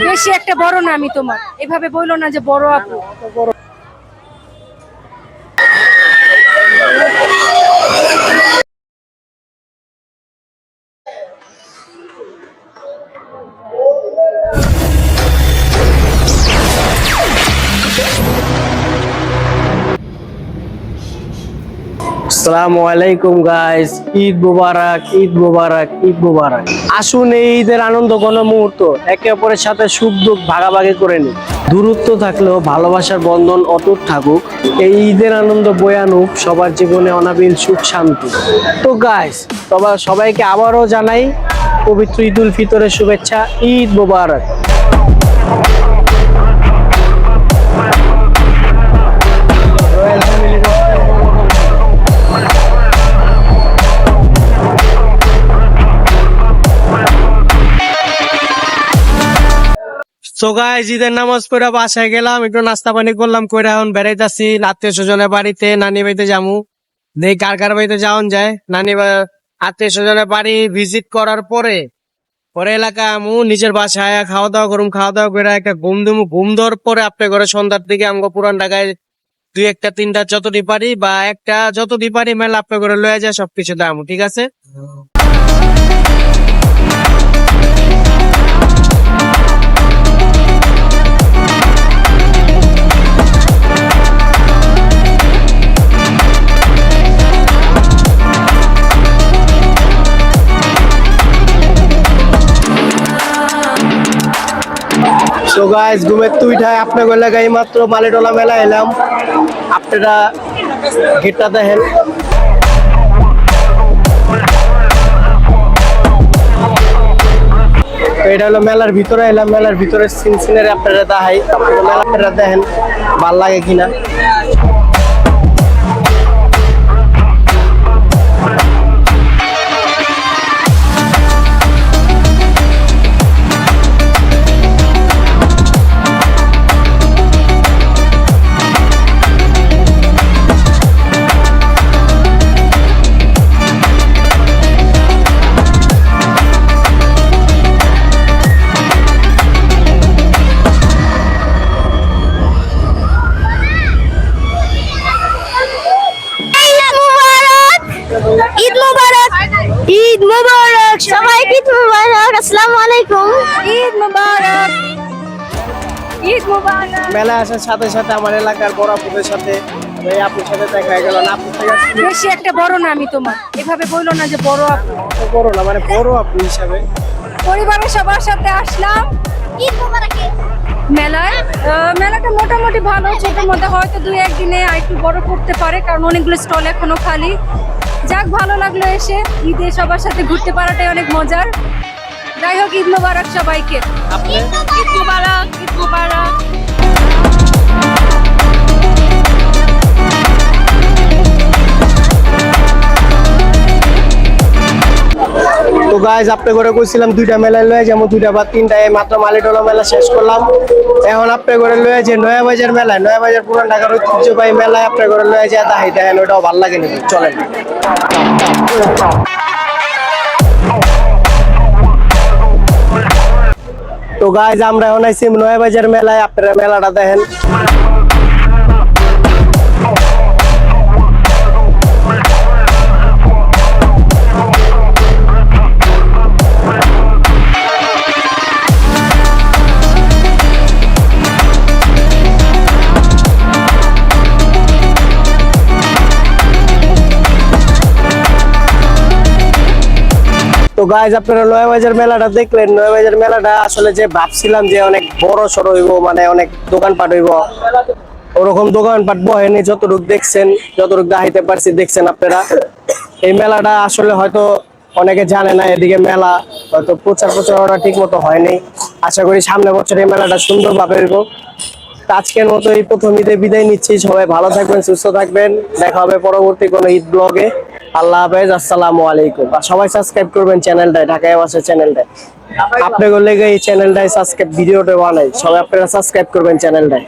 বেশি একটা বড় না আমি তোমার। এভাবে বলল না যে বড় আপু। আসসালামু আলাইকুম গাইস ঈদ মুবারক ঈদ মুবারক ঈদ মুবারক। আসুন এই ঈদের আনন্দ ঘন মুহূর্ত একে অপরের সাথে সুখ দুঃখ ভাগাভাগি করে নিন দূরত্ব থাকলেও ভালোবাসার বন্ধন অটুট থাকুক। এই ঈদের আনন্দ বয়ানুক সবার জীবনে অনাবিল সুখ শান্তি। তো গাইস তবে সবাইকে আবারও জানাই পবিত্র ঈদ উল ফিতরের শুভেচ্ছা, ঈদ মুবারক। সো ঈদের নামাজ পড়ে বাসায় গেলাম, একটু নাস্তা পানি করলাম, করে এখন বেড়াইতেছি। আত্মীয় স্বজনের বাড়িতে, নানি বাড়িতে যামু। দেখি কার কার বাড়িতে যাওন যায়। নানি আত্মীয় স্বজনের বাড়ি ভিজিট করার পরে পরে এলাকা আমু, নিজের বাসায় খাওয়া দাওয়া করুম খাওয়া দাওয়া করে একটা ঘুম দিমু ঘুম দেওয়ার পরে আপনার ঘরে সন্ধ্যার দিকে আমগো পুরান ঢাকায় দুই একটা, তিনটা যতটি পারি বা একটা যতটি পারি মেলা আপনার ঘরে লয়ে যায়, সবকিছু দামু ঠিক আছে? সো গাইস ঘুমের তুই ঠায় আপনার এলাকায় মাত্র মালেটোলা মেলা এলাম। আপনারা গেটটা দেখেন। এটা হলো মেলার ভিতরে, এলাম মেলার ভিতরে সিন সিনারি আপনারা দেখাই। আপনারা মেলা দেখেন, ভালো লাগে কিনা। ঈদ মুবারক সবাইকে ঈদ মুবারক আসসালামু আলাইকুম। ঈদ মুবারক। ঈদ মুবারক। মেলা আসার সাথে সাথে আমার এলাকার বড় আপুদের সাথে এই আপুর সাথে দেখা হয়ে গেল। না আপুর থেকে বেশি একটা বড় না আমি তোমার। এভাবে বলল না যে বড় আপু। বড় না মানে বড় আপু হিসাবে। পরিবারের সবার সাথে আসলাম। ঈদ মুবারক মেলায় মেলাটা মোটামুটি ভালো ছোটোর মধ্যে হয়তো দুই একদিনে আর একটু বড় করতে পারে কারণ অনেকগুলো স্টল এখনও খালি। যাক ভালো লাগল এসে। ঈদে সবার সাথে ঘুরতে পারাটাই অনেক মজার। যাই হোক ঈদ মোবারক সবাইকে। ঈদ মোবারক ঈদ মোবারক। গাইজ আপনি করে কইছিলাম দুইটা মেলা লয়ে যেমন দুইটা বা তিনটা, এই মাত্র মালিটোলা মেলা শেষ করলাম। এখন আপনি করে লয়ে যে নয়া বাজার মেলায়, নয়া বাজার পুরান ঢাকার ঐতিহ্যবাহী মেলায় আপনি করে লয়ে যায় তাই দেখেন ওটাও ভালো লাগে নাকি চলেন। তো গাইজ আমরা এখন আইছি নয়া বাজার মেলায়, আপনারা মেলাটা দেখেন। গাইজ আপনারা নয়াবাজার মেলাটা দেখলেন। নয়াবাজার মেলাটা আসলে যে ভাবছিলাম যে অনেক বড় সড়ো হইব মানে অনেক দোকানপাট হইব, ওরকম দোকানপাট বহেনি, যতটুক দেখছেন, যতটুক দেখাইতে পারছি, দেখছেন আপনারা। এই মেলাটা আসলে হয়তো অনেকে জানে না, এদিকে মেলা হয়তো প্রচার প্রচারণা ঠিক মতো হয়নি। আশা করি সামনে বছর এই মেলাটা সুন্দরভাবে হইব। আজকের মতো এই প্রথম ঈদে বিদায় নিচ্ছি। সবাই ভালো থাকবেন, সুস্থ থাকবেন। দেখা হবে পরবর্তী কোনো ঈদ ব্লগে। আল্লাহ হাফেজ আসসালামু আলাইকুম। আর সবাই সাবস্ক্রাইব করবেন চ্যানেলটায় ঢাকায় বাসা চ্যানেলটায়। আপনাদের লেগে এই চ্যানেলটায় সাবস্ক্রাইব ভিডিওটা বানাই। সবাই আপনারা সাবস্ক্রাইব করবেন চ্যানেলটায়।